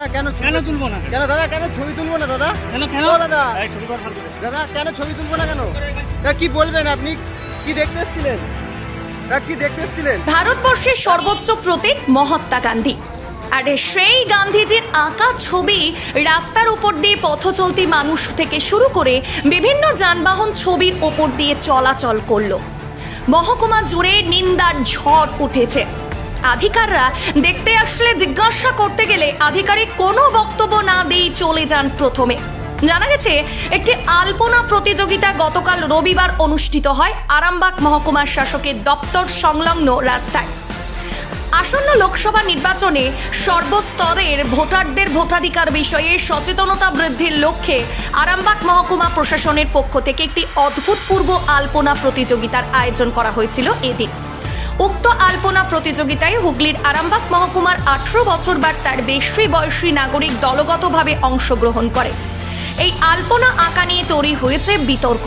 দাদা, কেন ছবি- কেন তুলবো না? কেন দাদা কেন ছবি তুলবো না দাদা? কেন কেন? ও দাদা। এই ছবি কর ভালো করে। দাদা কেন ছবি তুলবো না কেন? কি বলবেন আপনি? কি দেখতে এসেছিলেন? কি দেখতে এসেছিলেন? ভারতবর্ষের সর্বোচ্চ প্রতীক মহাত্মা গান্ধী। আর সেই গান্ধীজির আঁকা ছবি রাস্তার উপর দিয়ে পথ চলতি মানুষ থেকে শুরু করে বিভিন্ন যানবাহন ছবির ওপর দিয়ে চলাচল করল। মহকুমা জুড়ে নিন্দার ঝড় উঠেছে। আধিকাররা দেখতে আসলে জিজ্ঞাসা করতে গেলে আধিকারিক কোনো বক্তব্য না দিয়েই চলে যান প্রথমে। জানা গেছে, একটি আলপনা প্রতিযোগিতা গতকাল রবিবার অনুষ্ঠিত হয় আরামবাগ মহকুমার শাসকের দপ্তর সংলগ্ন রাস্তায়। আসন্ন লোকসভা নির্বাচনে সর্বস্তরের ভোটারদের ভোটাধিকার বিষয়ে সচেতনতা বৃদ্ধির লক্ষ্যে আরামবাগ মহকুমা প্রশাসনের পক্ষ থেকে একটি অদ্ভুতপূর্ব আলপনা প্রতিযোগিতার আয়োজন করা হয়েছিল এদিন। উক্ত আলপনা প্রতিযোগিতায় হুগলির আরামবাগ মহকুমার আঠারো বছর বা তার বেশি বয়সী নাগরিক দলগতভাবে অংশগ্রহণ করে। এই আলপনা আঁকা নিয়ে তৈরি হয়েছে বিতর্ক,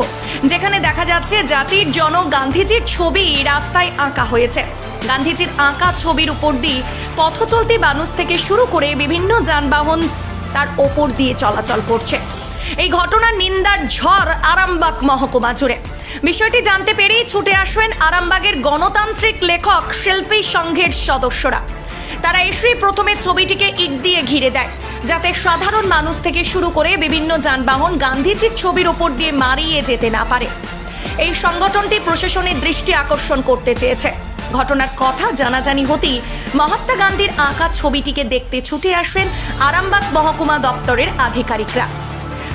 যেখানে দেখা যাচ্ছে জাতির জন গান্ধীজির ছবি রাস্তায় আঁকা হয়েছে। গান্ধীজির আঁকা ছবির উপর দিয়ে পথ চলতি মানুষ থেকে শুরু করে বিভিন্ন যানবাহন তার ওপর দিয়ে চলাচল করছে। এই ঘটনার নিন্দার ঝড় আরামবাগ মহকুমা জুড়ে। বিষয়টি জানতে পেরেই ছুটে আসেন আরামবাগের গণতান্ত্রিক লেখক শিল্পী সংঘের সদস্যরা। তারা এসেই প্রথমে ছবিটিকে ইট দিয়ে ঘিরে দেয়, যাতে সাধারণ মানুষ থেকে শুরু করে বিভিন্ন যানবাহন গান্ধীজির ছবির ওপর দিয়ে মারিয়ে যেতে না পারে। এই সংগঠনটি প্রশাসনের দৃষ্টি আকর্ষণ করতে চেয়েছে। ঘটনার কথা জানাজানি হতেই মহাত্মা গান্ধীর আঁকা ছবিটিকে দেখতে ছুটে আসেন আরামবাগ মহকুমা দপ্তরের আধিকারিকরা।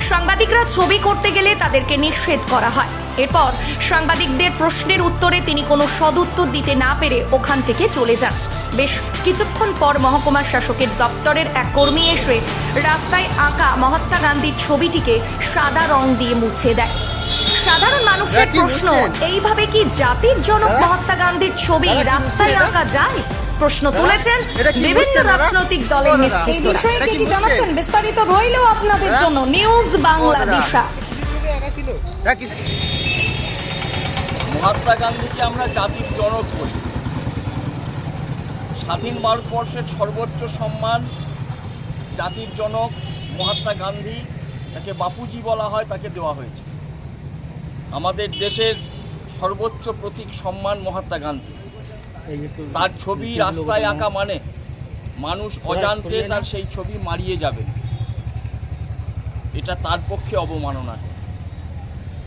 সাংবাদিকরা ছবি করতে গেলে তাদেরকে নিষেধ করা হয়। এরপর সাংবাদিকদের প্রশ্নের উত্তরে তিনি কোনো সদুত্তর দিতে না পেরে ওখান থেকে চলে যান। বেশ কিছুক্ষণ পর মহকুমা শাসকের দপ্তরের এক কর্মী এসে রাস্তায় আঁকা মহাত্মা গান্ধীর ছবিটিকে সাদা রং দিয়ে মুছে দেয়। সাধারণ মানুষের প্রশ্ন এইভাবে কি জাতির জনক মহাত্মা গান্ধীর ছবি রাস্তায় আঁকা যায়? প্রশ্ন তুলেছেন বিভিন্ন রাজনৈতিক দলের। নেতৃত্ব বিষয়ে কি কি কি জানাচ্ছেন? বিস্তারিত রইল আপনাদের জন্য নিউজ বাংলা দিশা মহাত্মা গান্ধীকে আমরা জাতির জনক বলি। স্বাধীন ভারতবর্ষের সর্বোচ্চ সম্মান জাতির জনক মহাত্মা গান্ধী তাকে বাপুজি বলা হয় তাকে দেওয়া হয়েছে। আমাদের দেশের সর্বোচ্চ প্রতীক সম্মান মহাত্মা গান্ধী। তার ছবি রাস্তায় আঁকা মানে? মানুষ অজান্তে তার সেই ছবি মারিয়ে যাবে। এটা তার পক্ষে অবমাননা।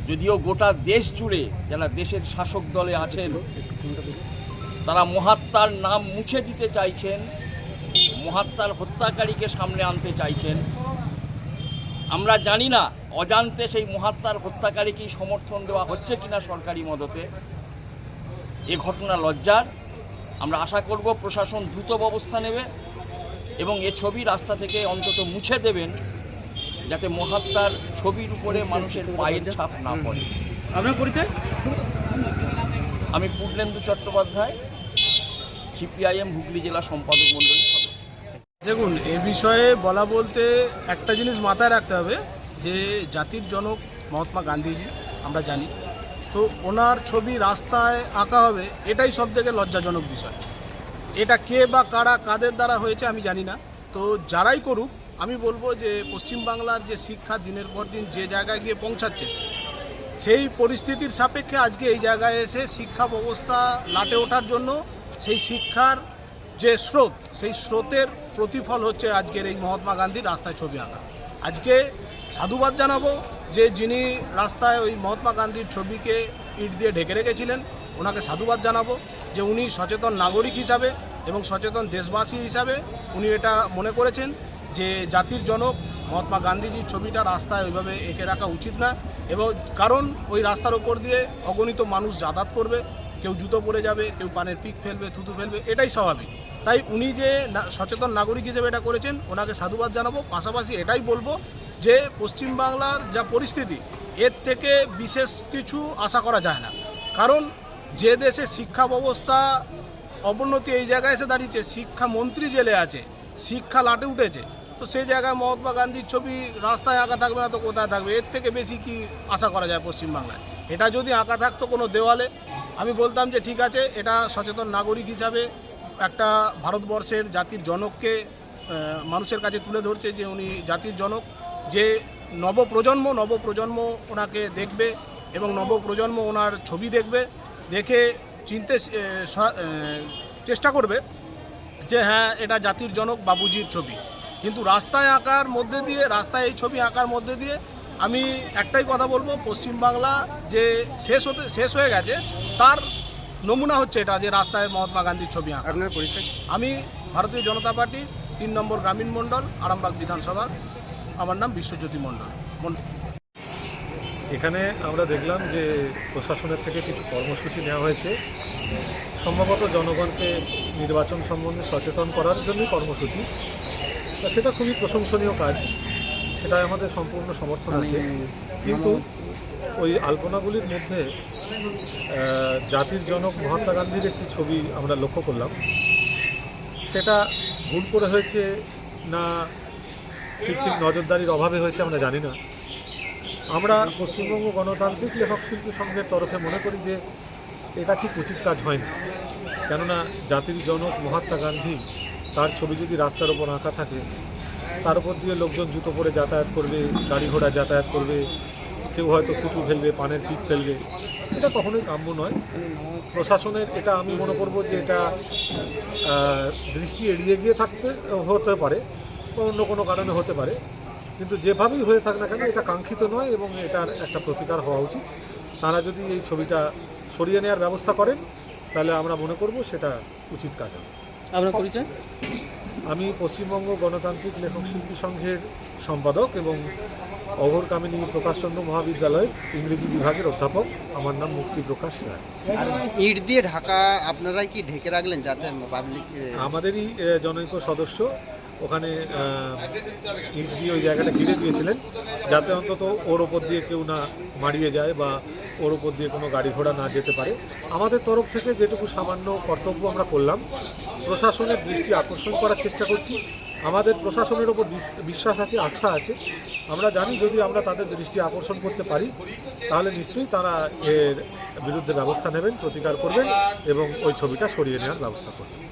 যদিও গোটা দেশ জুড়ে যারা দেশের শাসক দলে আছেন তারা মহাত্মার নাম মুছে দিতে চাইছেন মহাত্মার হত্যাকারীকে সামনে আনতে চাইছেন। আমরা জানি না অজান্তে সেই মহাত্মার হত্যাকারীকেই সমর্থন দেওয়া হচ্ছে কিনা সরকারি মদতে। এ ঘটনা লজ্জার। আমরা আশা করব প্রশাসন দ্রুত ব্যবস্থা নেবে এবং এ ছবি রাস্তা থেকে অন্তত মুছে দেবেন যাতে মহাত্মার ছবির উপরে মানুষের পায়ের ছাপ না পড়ে। আপনার পরিচয়? আমি পূর্ণেন্দু চট্টোপাধ্যায় সিপিআইএম হুগলি জেলা সম্পাদক মণ্ডলী দেখুন এ বিষয়ে বলা বলতে একটা জিনিস মাথায় রাখতে হবে যে জাতির জনক মহাত্মা গান্ধীজি আমরা জানি। তো ওনার ছবি রাস্তায় আঁকা হবে, এটাই সব থেকে লজ্জাজনক বিষয়। এটা কে বা কারা কাদের দ্বারা হয়েছে আমি জানি না। তো যারাই করুক, আমি বলব যে পশ্চিমবাংলার যে শিক্ষা দিনের পর দিন যে জায়গায় গিয়ে পৌঁছাচ্ছে, সেই পরিস্থিতির সাপেক্ষে আজকে এই জায়গায় এসে শিক্ষা ব্যবস্থা লাটে ওঠার জন্য সেই শিক্ষার যে স্রোত, সেই স্রোতের প্রতিফল হচ্ছে আজকের এই মহাত্মা গান্ধীর রাস্তায় ছবি আঁকা। আজকে সাধুবাদ জানাব যে যিনি রাস্তায় ওই মহাত্মা গান্ধীর ছবিকে ইট দিয়ে ঢেকে রেখেছিলেন, ওনাকে সাধুবাদ জানাব যে উনি সচেতন নাগরিক হিসাবে এবং সচেতন দেশবাসী হিসাবে উনি এটা মনে করেছেন যে জাতির জনক মহাত্মা গান্ধীজির ছবিটা রাস্তায় ওইভাবে এঁকে রাখা উচিত না এবং কারণ ওই রাস্তার ওপর দিয়ে অগণিত মানুষ যাতায়াত করবে, কেউ জুতো পরে যাবে, কেউ পানের পিক ফেলবে, থুতু ফেলবে, এটাই স্বাভাবিক। তাই উনি যে সচেতন নাগরিক হিসেবে এটা করেছেন, ওনাকে সাধুবাদ জানাব। পাশাপাশি এটাই বলব যে পশ্চিমবাংলার যা পরিস্থিতি, এর থেকে বিশেষ কিছু আশা করা যায় না। কারণ যে দেশে শিক্ষা ব্যবস্থা অবনতি এই জায়গায় এসে দাঁড়িয়েছে শিক্ষামন্ত্রী জেলে আছে, শিক্ষা লাটে উঠেছে, তো সেই জায়গায় মহাত্মা গান্ধীর ছবি রাস্তায় আঁকা থাকবে না তো কোথায় থাকবে? এর থেকে বেশি কি আশা করা যায় পশ্চিমবাংলায় এটা যদি আঁকা থাকতো কোনো দেওয়ালে, আমি বলতাম যে ঠিক আছে, এটা সচেতন নাগরিক হিসাবে একটা ভারতবর্ষের জাতির জনককে মানুষের কাছে তুলে ধরছে যে উনি জাতির জনক, যে নবপ্রজন্ম নবপ্রজন্ম ওনাকে দেখবে এবং নবপ্রজন্ম ওনার ছবি দেখবে, দেখে চিনতে চেষ্টা করবে যে হ্যাঁ এটা জাতির জনক বাবুজির ছবি। কিন্তু রাস্তায় আঁকার মধ্যে দিয়ে, রাস্তায় এই ছবি আঁকার মধ্যে দিয়ে আমি একটাই কথা বলব, পশ্চিমবাংলা যে শেষ হতে, শেষ হয়ে গেছে, তার নমুনা হচ্ছে এটা যে রাস্তায় মহাত্মা গান্ধীর ছবি আঁকা। আপনার পরিচয়? আমি ভারতীয় জনতা পার্টি তিন নম্বর গ্রামীণ মণ্ডল আরামবাগ বিধানসভার আমার নাম বিশ্বজ্যোতি মণ্ডল। মণ্ডল এখানে আমরা দেখলাম যে প্রশাসনের থেকে কিছু কর্মসূচি নেওয়া হয়েছে। সম্ভবত জনগণকে নির্বাচন সম্বন্ধে সচেতন করার জন্যই কর্মসূচি। তা সেটা খুবই প্রশংসনীয় কাজ। সেটা আমাদের সম্পূর্ণ সমর্থন আছে। কিন্তু ওই আলপনাগুলির মধ্যে জাতির জনক মহাত্মা গান্ধীর একটি ছবি আমরা লক্ষ্য করলাম। সেটা ভুল করে হয়েছে না ঠিক ঠিক নজরদারির অভাবে হয়েছে আমরা জানি না। আমরা পশ্চিমবঙ্গ গণতান্ত্রিক লেখক শিল্পী সংঘের তরফে মনে করি যে এটা ঠিক উচিত কাজ হয়নি। কেননা জাতির জনক মহাত্মা গান্ধী তার ছবি যদি রাস্তার ওপর আঁকা থাকে তার উপর দিয়ে লোকজন জুতো পরে যাতায়াত করবে, গাড়ি ঘোড়া যাতায়াত করবে, কেউ হয়তো থুতু ফেলবে, পানের পিক ফেলবে। এটা কখনোই কাম্য নয়। প্রশাসনের এটা আমি মনে করব যে এটা দৃষ্টি এড়িয়ে গিয়ে থাকতে, হতে পারে বা অন্য কোনো কারণে হতে পারে। কিন্তু যেভাবেই হয়ে থাক না কেন, এটা কাঙ্ক্ষিত নয় এবং এটার একটা প্রতিকার হওয়া উচিত। তারা যদি এই ছবিটা সরিয়ে নেওয়ার ব্যবস্থা করেন, তাহলে আমরা মনে করব সেটা উচিত কাজ হবে। আপনার পরিচয়? আমি পশ্চিমবঙ্গ গণতান্ত্রিক লেখক শিল্পী সংঘের সম্পাদক এবং অঘর কামিনী প্রকাশচন্দ্র মহাবিদ্যালয়ের ইংরেজি বিভাগের অধ্যাপক। আমার নাম মুক্তি প্রকাশ রায়। ইট দিয়ে ঢাকা আপনারাই কি ঢেকে রাখলেন যাতে পাবলিক আমাদেরই জনৈক্য জনৈক সদস্য। ওখানে ইট দিয়ে ওই জায়গাটা ঘিরে দিয়েছিলেন, যাতে অন্তত ওর ওপর দিয়ে কেউ না মারিয়ে যায় বা ওর ওপর দিয়ে কোনো গাড়ি ঘোড়া না যেতে পারে। আমাদের তরফ থেকে যেটুকু সামান্য কর্তব্য আমরা করলাম, প্রশাসনের দৃষ্টি আকর্ষণ করার চেষ্টা করছি। আমাদের প্রশাসনের ওপর বিশ- বিশ্বাস আছে, আস্থা আছে। আমরা জানি যদি আমরা তাদের দৃষ্টি আকর্ষণ করতে পারি, তাহলে নিশ্চয়ই তারা এর বিরুদ্ধে ব্যবস্থা নেবেন, প্রতিকার করবেন এবং ওই ছবিটা সরিয়ে নেওয়ার ব্যবস্থা করবেন।